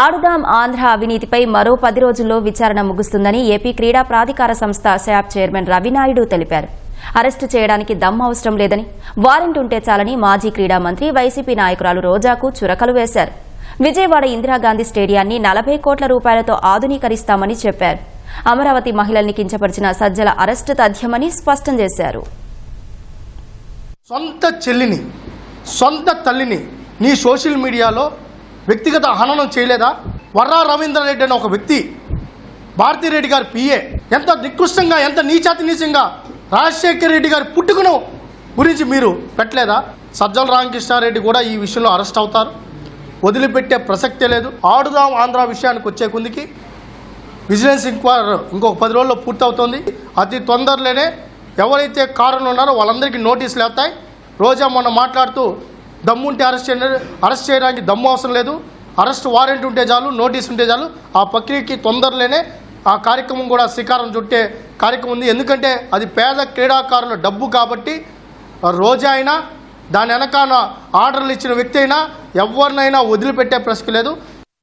ఆడుదాం ఆంధ్ర అవినీతిపై మరో పది రోజుల్లో విచారణ ముగుస్తుందని ఏపీ క్రీడా ప్రాధికార సంస్థ శాప్ చైర్మన్ రవినాయుడు తెలిపారు. అరెస్టు చేయడానికి దమ్ అవసరం లేదని వారెంట్ ఉంటే చాలని మాజీ క్రీడా మంత్రి వైసీపీ నాయకురాలు రోజాకు చురకలు వేశారు. విజయవాడ ఇందిరాగాంధీ స్టేడియాన్ని నలభై కోట్ల రూపాయలతో ఆధునీకరిస్తామని చెప్పారు. అమరావతి మహిళల్ని కించపరిచిన సజ్జల అరెస్టు తథ్యమని స్పష్టం చేశారు. సొంత చెల్లిని సొంత తల్లిని నీ సోషల్ మీడియాలో వ్యక్తిగత హననం చేయలేదా? వర్రా రవీంద్రారెడ్డి అనే ఒక వ్యక్తి భారతిరెడ్డి గారి పిఏ. ఎంత నికృష్టంగా ఎంత నీచాతి నీచంగా రాజశేఖర రెడ్డి గారి పుట్టుకను గురించి మీరు పెట్టలేదా? సజ్జల రామకృష్ణారెడ్డి కూడా ఈ విషయంలో అరెస్ట్ అవుతారు. వదిలిపెట్టే ప్రసక్తే లేదు. ఆడుదాం ఆంధ్ర విషయానికి వచ్చే కుందికి విజిలెన్స్ ఎంక్వైరీ ఇంకొక పది రోజుల్లో పూర్తవుతుంది. అతి తొందరలోనే ఎవరైతే కారణం ఉన్నారో వాళ్ళందరికీ నోటీసులు వస్తాయి రోజా మొన్న మాట్లాడుతూ దమ్ముంటే అరెస్ట్ చేయండి. అరెస్ట్ చేయడానికి దమ్ము అవసరం లేదు. అరెస్ట్ వారెంట్ ఉంటే చాలు నోటీస్ ఉంటే చాలు. ఆ ప్రక్రియకి తొందరలోనే ఆ కార్యక్రమం కూడా శ్రీకారం చుట్టే కార్యక్రమం ఉంది. ఎందుకంటే అది పేద క్రీడాకారుల డబ్బు కాబట్టి రోజా అయినా దాని వెనకాల ఆర్డర్లు ఇచ్చిన వ్యక్తి అయినా ఎవరినైనా వదిలిపెట్టే ప్రశ్న లేదు.